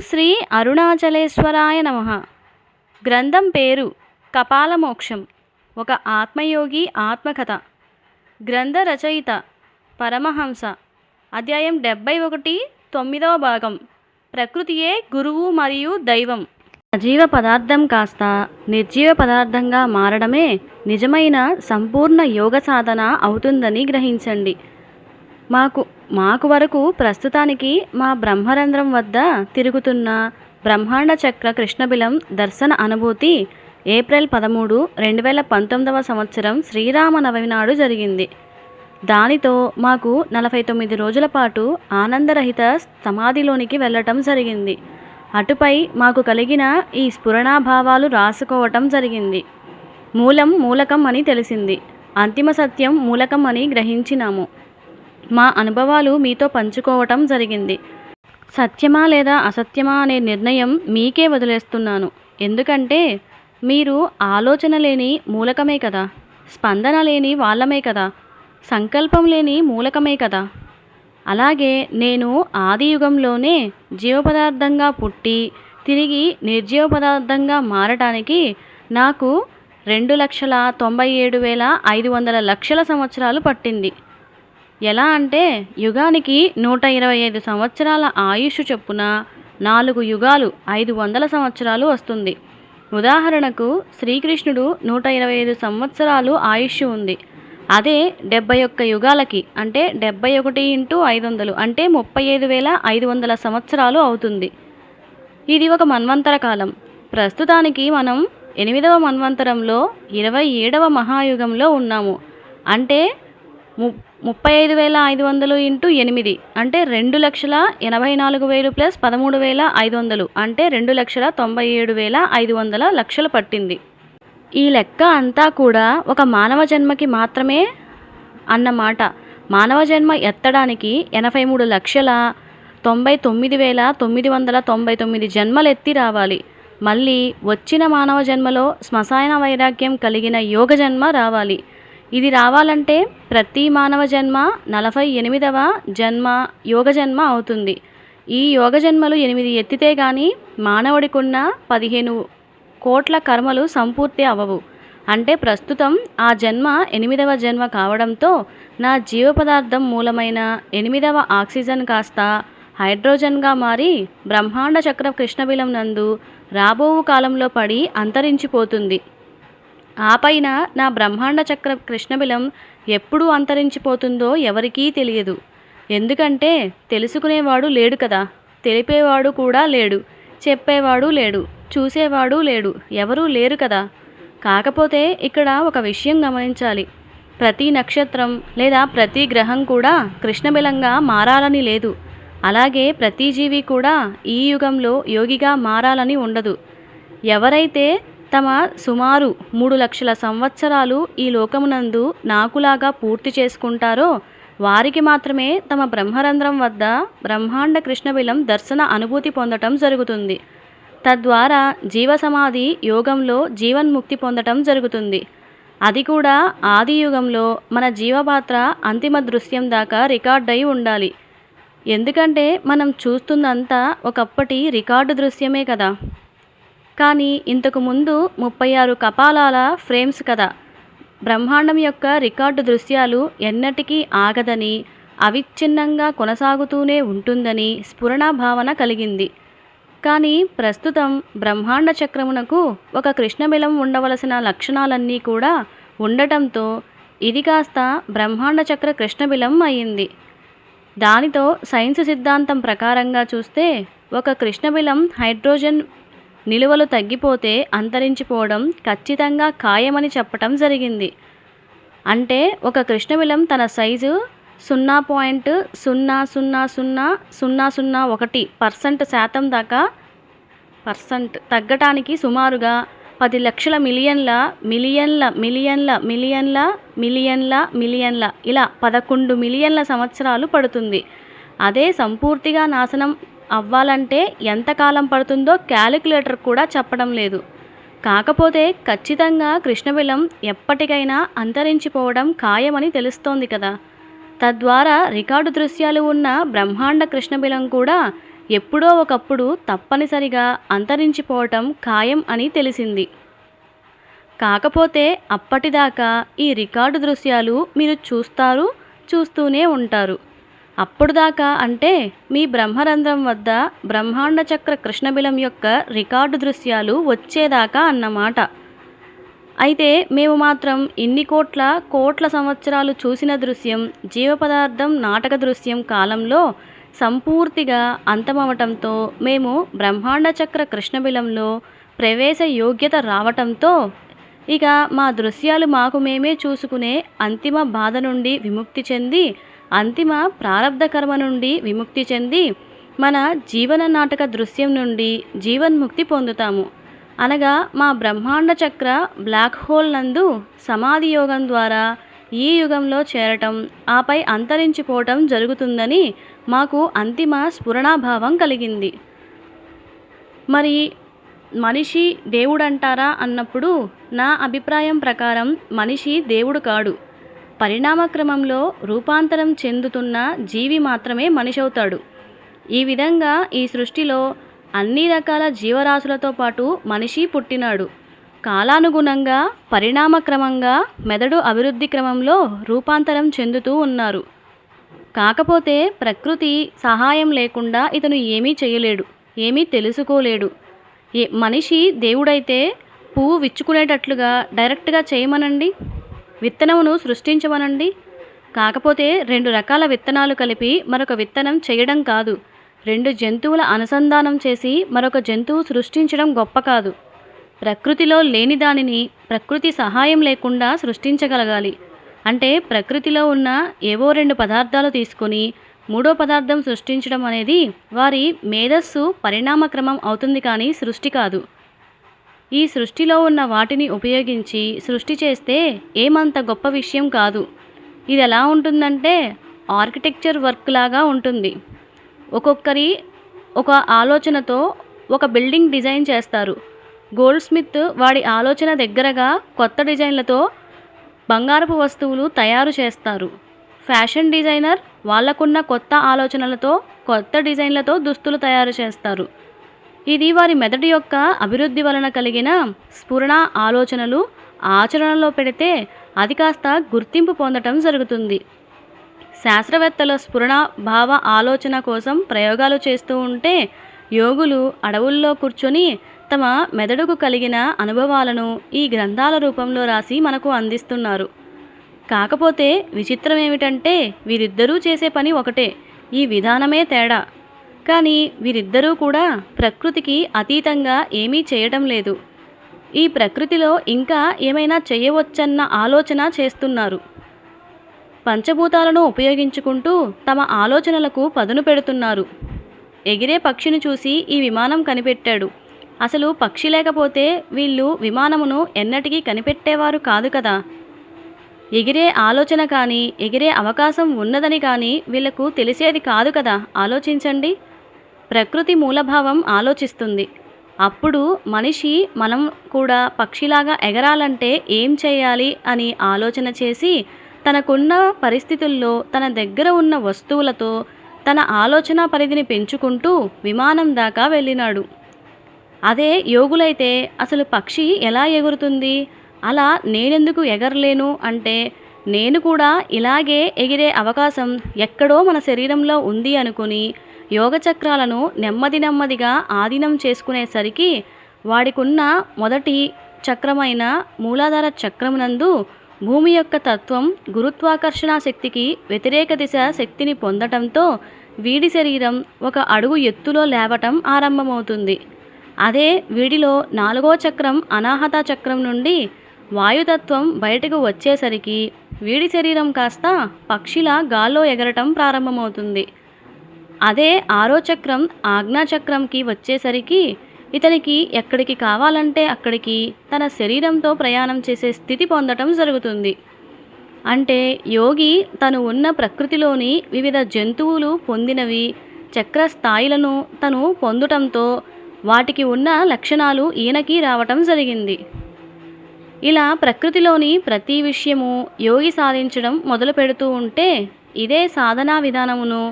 శ్రీ అరుణాచలేశ్వరాయ నమ. గ్రంథం పేరు కపాలమోక్షం. ఒక ఆత్మయోగి ఆత్మకథ. గ్రంథ రచయిత పరమహంస. అధ్యాయం డెబ్బై ఒకటి తొమ్మిదవ భాగం. ప్రకృతియే గురువు మరియు దైవం. సజీవ పదార్థం కాస్త నిర్జీవ పదార్థంగా మారడమే నిజమైన సంపూర్ణ యోగ సాధన అవుతుందని గ్రహించండి. మాకు మాకు వరకు ప్రస్తుతానికి మా బ్రహ్మరంధ్రం వద్ద తిరుగుతున్న బ్రహ్మాండ చక్ర కృష్ణబిలం దర్శన అనుభూతి ఏప్రిల్ పదమూడు రెండు వేల పంతొమ్మిదవ సంవత్సరం శ్రీరామనవమి నాడు జరిగింది. దానితో మాకు నలభై తొమ్మిది రోజుల పాటు ఆనందరహిత సమాధిలోనికి వెళ్ళటం జరిగింది. అటుపై మాకు కలిగిన ఈ స్ఫురణాభావాలు రాసుకోవటం జరిగింది. మూలం మూలకం అని తెలిసింది. అంతిమ సత్యం మూలకం అని గ్రహించినాము. మా అనుభవాలు మీతో పంచుకోవటం జరిగింది. సత్యమా లేదా అసత్యమా అనే నిర్ణయం మీకే వదిలేస్తున్నాను. ఎందుకంటే మీరు ఆలోచన లేని మూలకమే కదా స్పందన లేని వాళ్ళమే కదా సంకల్పం లేని మూలకమే కదా. అలాగే నేను ఆది యుగంలోనే జీవపదార్థంగా పుట్టి తిరిగి నిర్జీవ పదార్థంగా మారటానికి నాకు రెండు లక్షల తొంభై ఏడు వేల ఐదు వందల లక్షల సంవత్సరాలు పట్టింది. ఎలా అంటే యుగానికి నూట ఇరవై ఐదు సంవత్సరాల ఆయుష్ చొప్పున నాలుగు యుగాలు ఐదు వందల సంవత్సరాలు వస్తుంది. ఉదాహరణకు శ్రీకృష్ణుడు నూట ఇరవై ఐదు సంవత్సరాలు ఆయుష్ ఉంది. అదే డెబ్బై ఒక్క యుగాలకి అంటే డెబ్బై ఒకటి ఇంటూ ఐదు వందలు అంటే ముప్పై ఐదు వేల ఐదు వందల సంవత్సరాలు అవుతుంది. ఇది ఒక మన్వంతర కాలం. ప్రస్తుతానికి మనం ఎనిమిదవ మన్వంతరంలో ఇరవై ఏడవ మహాయుగంలో ఉన్నాము. అంటే ము ముప్పై ఐదు వేల ఐదు వందలు ఇంటూ ఎనిమిది. అంటే రెండు లక్షల ఎనభై నాలుగు వేలు ప్లస్ పదమూడు వేల ఐదు వందలు. అంటే రెండు లక్షల తొంభై ఏడు వేల ఐదు వందల లక్షలు పట్టింది. ఈ లెక్క అంతా కూడా ఒక మానవ జన్మకి మాత్రమే అన్నమాట మానవ జన్మ ఎత్తడానికి ఎనభై మూడు లక్షల తొంభై తొమ్మిది వేల తొమ్మిది వందల తొంభై తొమ్మిది జన్మలు ఎత్తి రావాలి. మళ్ళీ వచ్చిన మానవ జన్మలో శ్మశాన వైరాగ్యం కలిగిన యోగ జన్మ రావాలి. ఇది రావాలంటే ప్రతి మానవ జన్మ నలభై ఎనిమిదవ జన్మ యోగ జన్మ అవుతుంది. ఈ యోగ జన్మలు ఎనిమిది ఎత్తితే కానీ మానవుడికున్న పదిహేను కోట్ల కర్మలు సంపూర్తి అవ్వవు. అంటే ప్రస్తుతం ఆ జన్మ ఎనిమిదవ జన్మ కావడంతో నా జీవ పదార్థం మూలమైన ఎనిమిదవ ఆక్సిజన్ కాస్త హైడ్రోజన్గా మారి బ్రహ్మాండ చక్ర కృష్ణబిలం నందు రాబోవు కాలంలో పడి అంతరించిపోతుంది. ఆ పైన నా బ్రహ్మాండ చక్ర కృష్ణబిలం ఎప్పుడు అంతరించిపోతుందో ఎవరికీ తెలియదు. ఎందుకంటే తెలుసుకునేవాడు లేడు కదా. తెలిపేవాడు కూడా లేడు. చెప్పేవాడు లేడు. చూసేవాడు లేడు. ఎవరూ లేరు కదా. కాకపోతే ఇక్కడ ఒక విషయం గమనించాలి. ప్రతి నక్షత్రం లేదా ప్రతి గ్రహం కూడా కృష్ణబిలంగా మారాలని లేదు. అలాగే ప్రతి జీవి కూడా ఈ యుగంలో యోగిగా మారాలని ఉండదు. ఎవరైతే తమ సుమారు మూడు లక్షల సంవత్సరాలు ఈ లోకమునందు నాకులాగా పూర్తి చేసుకుంటారో వారికి మాత్రమే తమ బ్రహ్మరంధ్రం వద్ద బ్రహ్మాండ కృష్ణబిలం దర్శన అనుభూతి పొందటం జరుగుతుంది. తద్వారా జీవసమాధి యోగంలో జీవన్ముక్తి పొందటం జరుగుతుంది. అది కూడా ఆది యుగంలో మన జీవపాత్ర అంతిమ దృశ్యం దాకా రికార్డ్ అయి ఉండాలి. ఎందుకంటే మనం చూస్తుందంతా ఒకప్పటి రికార్డు దృశ్యమే కదా. కానీ ఇంతకు ముందు ముప్పై ఆరు కపాలాల ఫ్రేమ్స్ కదా. బ్రహ్మాండం యొక్క రికార్డు దృశ్యాలు ఎన్నటికీ ఆగదని అవిచ్ఛిన్నంగా కొనసాగుతూనే ఉంటుందని స్ఫురణ భావన కలిగింది. కానీ ప్రస్తుతం బ్రహ్మాండ చక్రమునకు ఒక కృష్ణబిలం ఉండవలసిన లక్షణాలన్నీ కూడా ఉండటంతో ఇది కాస్త బ్రహ్మాండ చక్ర కృష్ణబిలం అయింది. దానితో సైన్స్ సిద్ధాంతం ప్రకారంగా చూస్తే ఒక కృష్ణబిలం హైడ్రోజన్ నిలువలు తగ్గిపోతే అంతరించిపోవడం ఖచ్చితంగా ఖాయమని చెప్పటం జరిగింది. అంటే ఒక కృష్ణబిలం తన సైజు సున్నా పాయింట్ సున్నా సున్నా సున్నా సున్నా సున్నా ఒకటి పర్సెంట్ శాతం దాకా పర్సెంట్ తగ్గటానికి సుమారుగా పది లక్షల మిలియన్ల మిలియన్ల మిలియన్ల మిలియన్ల మిలియన్ల మిలియన్ల ఇలా పదకొండు మిలియన్ల సంవత్సరాలు పడుతుంది. అదే సంపూర్తిగా నాశనం అవ్వాలంటే ఎంతకాలం పడుతుందో క్యాలిక్యులేటర్ కూడా చెప్పడం లేదు. కాకపోతే ఖచ్చితంగా కృష్ణబిలం ఎప్పటికైనా అంతరించిపోవడం ఖాయమని తెలుస్తోంది కదా. తద్వారా రికార్డు దృశ్యాలు ఉన్న బ్రహ్మాండ కృష్ణబిలం కూడా ఎప్పుడో ఒకప్పుడు తప్పనిసరిగా అంతరించిపోవటం ఖాయం అని తెలిసింది. కాకపోతే అప్పటిదాకా ఈ రికార్డు దృశ్యాలు మీరు చూస్తారు చూస్తూనే ఉంటారు. అప్పుడు దాకా అంటే మీ బ్రహ్మరంధ్రం వద్ద బ్రహ్మాండ చక్ర కృష్ణబిలం యొక్క రికార్డు దృశ్యాలు వచ్చేదాకా అన్నమాట. అయితే మేము మాత్రం ఇన్ని కోట్ల కోట్ల సంవత్సరాలు చూసిన దృశ్యం జీవ పదార్థం నాటక దృశ్యం కాలంలో సంపూర్తిగా అంతమవటంతో మేము బ్రహ్మాండ చక్ర కృష్ణబిలంలో ప్రవేశ యోగ్యత రావటంతో ఇక మా దృశ్యాలు మాకు మేమే చూసుకునే అంతిమ బాధ నుండి విముక్తి చెంది అంతిమ ప్రారంధ కర్మ నుండి విముక్తి చెంది మన జీవన నాటక దృశ్యం నుండి జీవన్ముక్తి పొందుతాము. అనగా మా బ్రహ్మాండ చక్ర బ్లాక్ హోల్ నందు సమాధి యోగం ద్వారా ఈ యుగంలో చేరటం ఆపై అంతరించిపోవటం జరుగుతుందని మాకు అంతిమ స్ఫురణాభావం కలిగింది. మరి మనిషి దేవుడంటారా అన్నప్పుడు నా అభిప్రాయం ప్రకారం మనిషి దేవుడు కాడు. పరిణామక్రమంలో రూపాంతరం చెందుతున్న జీవి మాత్రమే మనిషి అవుతాడు ఈ విధంగా ఈ సృష్టిలో అన్ని రకాల జీవరాశులతో పాటు మనిషి పుట్టినాడు. కాలానుగుణంగా పరిణామక్రమంగా మెదడు అభివృద్ధి క్రమంలో రూపాంతరం చెందుతూ ఉన్నారు. కాకపోతే ప్రకృతి సహాయం లేకుండా ఇతను ఏమీ చేయలేడు ఏమీ తెలుసుకోలేడు. ఏ మనిషి దేవుడైతే పువ్వు విచ్చుకునేటట్లుగా డైరెక్ట్గా చేయమనండి? విత్తనమును సృష్టించమనండి కాకపోతే రెండు రకాల విత్తనాలు కలిపి మరొక విత్తనం చేయడం కాదు. రెండు జంతువుల అనుసంధానం చేసి మరొక జంతువు సృష్టించడం గొప్ప కాదు. ప్రకృతిలో లేని దానిని ప్రకృతి సహాయం లేకుండా సృష్టించగలగాలి. అంటే ప్రకృతిలో ఉన్న ఏవో రెండు పదార్థాలు తీసుకొని మూడో పదార్థం సృష్టించడం అనేది వారి మేధస్సు పరిణామక్రమం అవుతుంది కానీ సృష్టి కాదు. ఈ సృష్టిలో ఉన్న వాటిని ఉపయోగించి సృష్టి చేస్తే ఏమంత గొప్ప విషయం కాదు. ఇది ఎలా ఉంటుందంటే ఆర్కిటెక్చర్ వర్క్ లాగా ఉంటుంది. ఒక్కొక్కరి ఒక ఆలోచనతో ఒక బిల్డింగ్ డిజైన్ చేస్తారు. గోల్డ్ స్మిత్ వాడి ఆలోచన దగ్గరగా కొత్త డిజైన్లతో బంగారపు వస్తువులు తయారు చేస్తారు. ఫ్యాషన్ డిజైనర్ వాళ్ళకున్న కొత్త ఆలోచనలతో కొత్త డిజైన్లతో దుస్తులు తయారు చేస్తారు. ఇది వారి మెదడు యొక్క అభివృద్ధి వలన కలిగిన స్ఫురణ ఆలోచనలు ఆచరణలో పెడితే అది కాస్త గుర్తింపు పొందటం జరుగుతుంది. శాస్త్రవేత్తల స్ఫురణ భావ ఆలోచన కోసం ప్రయోగాలు చేస్తూ ఉంటే యోగులు అడవుల్లో కూర్చొని తమ మెదడుకు కలిగిన అనుభవాలను ఈ గ్రంథాల రూపంలో రాసి మనకు అందిస్తున్నారు. కాకపోతే విచిత్రం ఏమిటంటే వీరిద్దరూ చేసే పని ఒకటే. ఈ విధానమే తేడా. కానీ వీరిద్దరూ కూడా ప్రకృతికి అతీతంగా ఏమీ చేయటం లేదు. ఈ ప్రకృతిలో ఇంకా ఏమైనా చేయవచ్చన్న ఆలోచన చేస్తున్నారు. పంచభూతాలను ఉపయోగించుకుంటూ తమ ఆలోచనలకు పదును పెడుతున్నారు. ఎగిరే పక్షిని చూసి ఈ విమానం కనిపెట్టాడు. అసలు పక్షి లేకపోతే వీళ్ళు విమానమును ఎన్నటికీ కనిపెట్టేవారు కాదు కదా. ఎగిరే ఆలోచన కానీ ఎగిరే అవకాశం ఉన్నదని కానీ వీళ్ళకు తెలిసేది కాదు కదా. ఆలోచించండి. ప్రకృతి మూలభావం ఆలోచిస్తుంది. అప్పుడు మనిషి మనం కూడా పక్షిలాగా ఎగరాలంటే ఏం చేయాలి అని ఆలోచన చేసి తనకున్న పరిస్థితుల్లో తన దగ్గర ఉన్న వస్తువులతో తన ఆలోచన పరిధిని పెంచుకుంటూ విమానం దాకా వెళ్ళినాడు. అదే యోగులైతే అసలు పక్షి ఎలా ఎగురుతుంది? అలా నేనెందుకు ఎగరలేను అంటే నేను కూడా ఇలాగే ఎగిరే అవకాశం ఎక్కడో మన శరీరంలో ఉంది అనుకుని యోగ చక్రాలను నెమ్మది నెమ్మదిగా ఆధీనం చేసుకునేసరికి వాడికున్న మొదటి చక్రమైన మూలాధార చక్రమునందు భూమి యొక్క తత్వం గురుత్వాకర్షణ శక్తికి వ్యతిరేక దిశ శక్తిని పొందటంతో వీడి శరీరం ఒక అడుగు ఎత్తులో లేవటం ఆరంభమవుతుంది. అదే వీడిలో నాలుగో చక్రం అనాహత చక్రం నుండి వాయుతత్వం బయటకు వచ్చేసరికి వీడి శరీరం కాస్త పక్షిలా గాల్లో ఎగరటం ప్రారంభమవుతుంది. అదే ఆరో చక్రం ఆజ్ఞాచక్రంకి వచ్చేసరికి ఇతనికి ఎక్కడికి కావాలంటే అక్కడికి తన శరీరంతో ప్రయాణం చేసే స్థితి పొందటం జరుగుతుంది. అంటే యోగి తను ఉన్న ప్రకృతిలోని వివిధ జంతువులు పొందినవి చక్ర స్థాయిలను తను పొందటంతో వాటికి ఉన్న లక్షణాలు ఈయనకి రావటం జరిగింది. ఇలా ప్రకృతిలోని ప్రతి విషయము యోగి సాధించడం మొదలు పెడుతూ ఉంటే ఇదే సాధనా విధానమును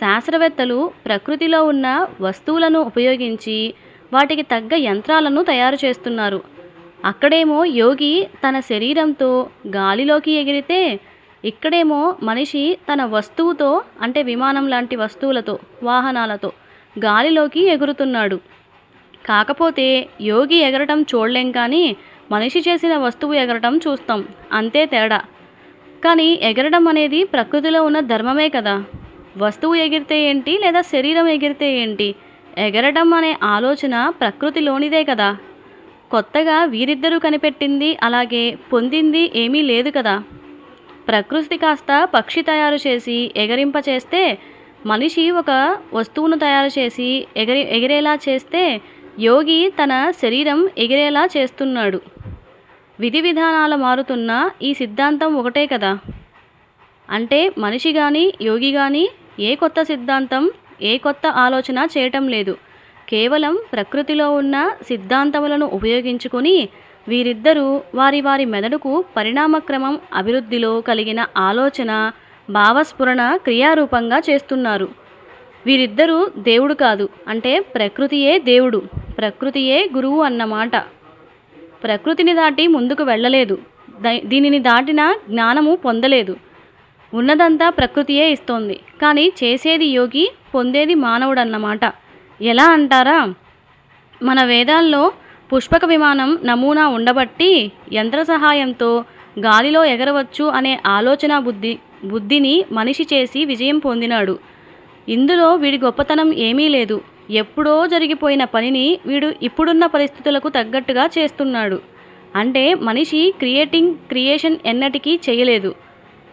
శాస్త్రవేత్తలు ప్రకృతిలో ఉన్న వస్తువులను ఉపయోగించి వాటికి తగ్గ యంత్రాలను తయారు చేస్తున్నారు. అక్కడేమో యోగి తన శరీరంతో గాలిలోకి ఎగిరితే ఇక్కడేమో మనిషి తన వస్తువుతో అంటే విమానం లాంటి వస్తువులతో వాహనాలతో గాలిలోకి ఎగురుతున్నాడు. కాకపోతే యోగి ఎగరటం చూడలేం కానీ మనిషి చేసిన వస్తువు ఎగరటం చూస్తాం. అంతే తేడా. కానీ ఎగరడం అనేది ప్రకృతిలో ఉన్న ధర్మమే కదా. వస్తువు ఎగిరితే ఏంటి లేదా శరీరం ఎగిరితే ఏంటి? ఎగరడం అనే ఆలోచన ప్రకృతిలోనిదే కదా. కొత్తగా వీరిద్దరూ కనిపెట్టింది అలాగే పొందింది ఏమీ లేదు కదా. ప్రకృతి కాస్త పక్షి తయారు చేసి ఎగరింప చేస్తే మనిషి ఒక వస్తువును తయారు చేసి ఎగిరి ఎగిరేలా చేస్తే యోగి తన శరీరం ఎగిరేలా చేస్తున్నాడు. విధి విధానాలు మారుతున్న ఈ సిద్ధాంతం ఒకటే కదా. అంటే మనిషి కానీ యోగి కానీ ఏ కొత్త సిద్ధాంతం ఏ కొత్త ఆలోచన చేయటం లేదు. కేవలం ప్రకృతిలో ఉన్న సిద్ధాంతములను ఉపయోగించుకొని వీరిద్దరూ వారి వారి మెదడుకు పరిణామక్రమం అభివృద్ధిలో కలిగిన ఆలోచన భావస్ఫురణ క్రియారూపంగా చేస్తున్నారు. వీరిద్దరూ దేవుడు కాదు అంటే ప్రకృతియే దేవుడు ప్రకృతియే గురువు అన్నమాట ప్రకృతిని దాటి ముందుకు వెళ్ళలేదు దై- దీనిని దాటిన జ్ఞానము పొందలేదు. ఉన్నదంతా ప్రకృతియే ఇస్తోంది. కానీ చేసేది యోగి పొందేది మానవుడు అన్నమాట ఎలా అంటారా? మన వేదాల్లో పుష్పక విమానం నమూనా ఉండబట్టి యంత్ర సహాయంతో గాలిలో ఎగరవచ్చు అనే ఆలోచన బుద్ధి బుద్ధిని మనిషి చేసి విజయం పొందినాడు. ఇందులో వీడి గొప్పతనం ఏమీ లేదు. ఎప్పుడో జరిగిపోయిన పనిని వీడు ఇప్పుడున్న పరిస్థితులకు తగ్గట్టుగా చేస్తున్నాడు. అంటే మనిషి క్రియేటింగ్ క్రియేషన్ ఎన్నటికీ చేయలేదు.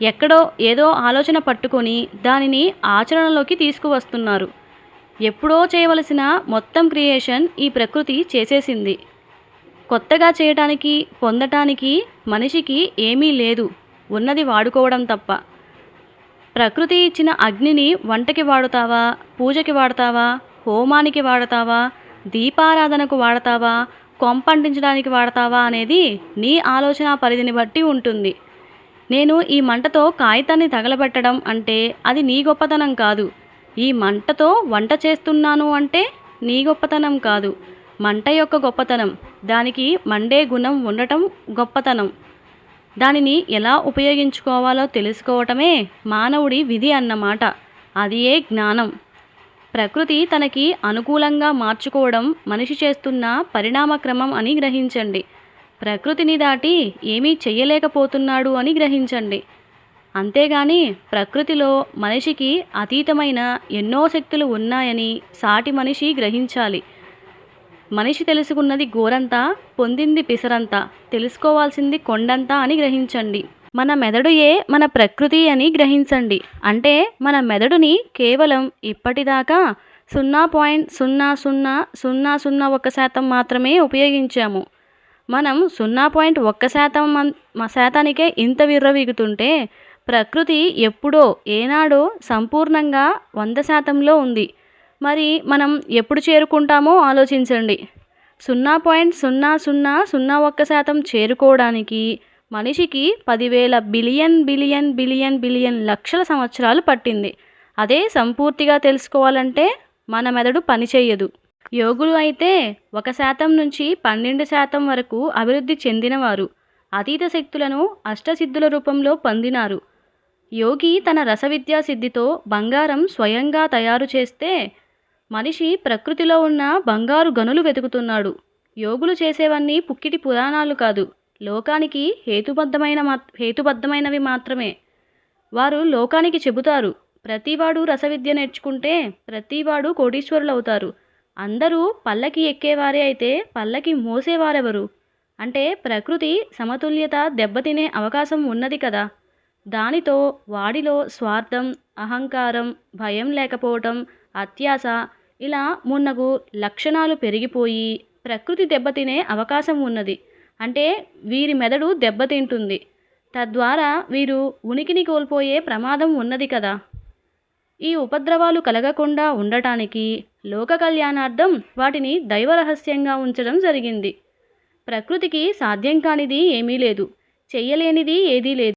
ఎక్కడో ఏదో ఆలోచన పట్టుకొని దానిని ఆచరణలోకి తీసుకువస్తున్నారు. ఎప్పుడో చేయవలసిన మొత్తం క్రియేషన్ ఈ ప్రకృతి చేసేసింది. కొత్తగా చేయటానికి పొందటానికి మనిషికి ఏమీ లేదు. ఉన్నది వాడుకోవడం తప్ప. ప్రకృతి ఇచ్చిన అగ్నిని వంటకి వాడుతావా పూజకి వాడతావా హోమానికి వాడతావా దీపారాధనకు వాడతావా కొంపంటించడానికి వాడతావా అనేది నీ ఆలోచన పరిధిని బట్టి ఉంటుంది. నేను ఈ మంటతో కాగితాన్ని తగలబెట్టడం అంటే అది నీ గొప్పతనం కాదు. ఈ మంటతో వంట చేస్తున్నాను అంటే నీ గొప్పతనం కాదు. మంట యొక్క గొప్పతనం. దానికి మండే గుణం ఉండటం గొప్పతనం. దానిని ఎలా ఉపయోగించుకోవాలో తెలుసుకోవటమే మానవుడి విధి అన్నమాట. అదియే జ్ఞానం. ప్రకృతి తనకి అనుకూలంగా మార్చుకోవడం మనిషి చేస్తున్న పరిణామక్రమం అని గ్రహించండి. ప్రకృతిని దాటి ఏమీ చెయ్యలేకపోతున్నాడు అని గ్రహించండి. అంతేగాని ప్రకృతిలో మనిషికి అతీతమైన ఎన్నో శక్తులు ఉన్నాయని సాటి మనిషి గ్రహించాలి. మనిషి తెలుసుకున్నది గోరంతా పొందింది పిసరంతా తెలుసుకోవాల్సింది కొండంతా అని గ్రహించండి. మన మెదడుయే మన ప్రకృతి అని గ్రహించండి. అంటే మన మెదడుని కేవలం ఇప్పటిదాకా సున్నా పాయింట్ సున్నా సున్నా సున్నా సున్నా ఒక శాతం మాత్రమే ఉపయోగించాము. మనం సున్నా పాయింట్ ఒక్క శాతం మన్- శాతానికే ఇంత విర్రవీగుతుంటే ప్రకృతి ఎప్పుడో ఏనాడో సంపూర్ణంగా వంద శాతంలో ఉంది. మరి మనం ఎప్పుడు చేరుకుంటామో ఆలోచించండి. సున్నా పాయింట్ సున్నా సున్నా సున్నా ఒక్క శాతం చేరుకోవడానికి మనిషికి పదివేల బిలియన్ బిలియన్ బిలియన్ బిలియన్ లక్షల సంవత్సరాలు పట్టింది. అదే సంపూర్తిగా తెలుసుకోవాలంటే మన మెదడు పనిచేయదు యోగులు అయితే ఒక శాతం నుంచి పన్నెండు శాతం వరకు అభివృద్ధి చెందినవారు. అతీత శక్తులను అష్టసిద్ధుల రూపంలో పొందినారు. యోగి తన రసవిద్యా సిద్ధితో బంగారం స్వయంగా తయారు చేస్తే మనిషి ప్రకృతిలో ఉన్న బంగారు గనులు వెతుకుతున్నాడు. యోగులు చేసేవన్నీ పుక్కిటి పురాణాలు కాదు. లోకానికి హేతుబద్ధమైన మా హేతుబద్ధమైనవి మాత్రమే. వారు లోకానికి చెబుతారు. ప్రతివాడు రసవిద్య నేర్చుకుంటే ప్రతివాడు కోటీశ్వరులు అవుతారు అందరూ పల్లకి ఎక్కేవారే అయితే పల్లకి మోసేవారెవరు? అంటే ప్రకృతి సమతుల్యత దెబ్బతినే అవకాశం ఉన్నది కదా. దానితో వాడిలో స్వార్థం అహంకారం భయం లేకపోవటం అత్యాశ ఇలా మున్నగు లక్షణాలు పెరిగిపోయి ప్రకృతి దెబ్బతినే అవకాశం ఉన్నది. అంటే వీరి మెదడు దెబ్బతింటుంది. తద్వారా వీరు ఉనికిని కోల్పోయే ప్రమాదం ఉన్నది కదా. ఈ ఉపద్రవాలు కలగకుండా ఉండటానికి లోక కళ్యాణార్థం వాటిని దైవరహస్యంగా ఉంచడం జరిగింది. ప్రకృతికి సాధ్యం కానిది ఏమీ లేదు. చెయ్యలేనిది ఏదీ లేదు.